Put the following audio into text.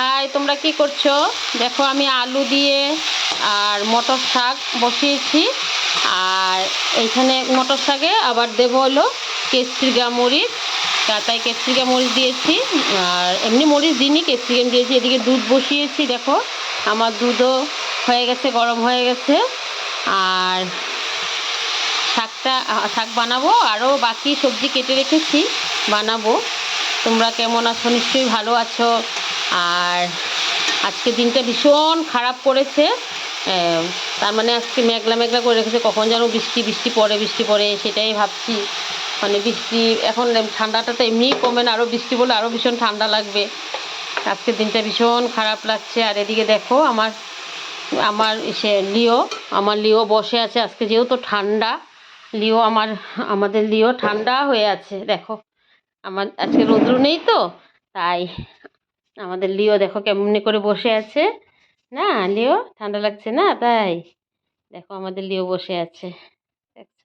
High, তোমরা কি করছ? দেখো, আমি আলু দিয়ে আর মটর শাক বসিয়েছি। আর এইখানে মটর শাকে আবার দেবো হলো কেসরিগা মরিচ। তাই কেসরিগা মরিচ দিয়েছি। আর এমনি মরিচ দিইনি কেসরিগাম দিয়েছি। এদিকে দুধ বসিয়েছি, দেখো। আমার দুধও হয়ে গেছে, গরম হয়ে গেছে। আর শাকটা শাক বানাবো। আরও বাকি সবজি কেটে রেখেছি, বানাবো। তোমরা কেমন আছো? নিশ্চয়ই ভালো আছো। আর আজকে দিনটা ভীষণ খারাপ করেছে তার মানে আজকে মেঘলা মেঘলা করে রেখেছে। কখন যেন বৃষ্টি বৃষ্টি পড়ে বৃষ্টি পড়ে, সেটাই ভাবছি। মানে বৃষ্টি, এখন ঠান্ডাটা তো এমনিই কমে না। আরও বৃষ্টি পড়লে আরও ভীষণ ঠান্ডা লাগবে। আজকের দিনটা ভীষণ খারাপ লাগছে। আর এদিকে দেখো, আমার আমার সে লিও, আমার লিও বসে আছে। আজকে যেহেতু ঠান্ডা, লিও আমার, আমাদের লিও ঠান্ডা হয়ে আছে। দেখো, আমার আজকে রৌদ্র নেই তো, তাই আমাদের লিও দেখো কেমনি করে বসে আছে। না, লিও? ঠান্ডা লাগছে না? তাই। দেখো আমাদের লিও বসে আছে। দেখছ?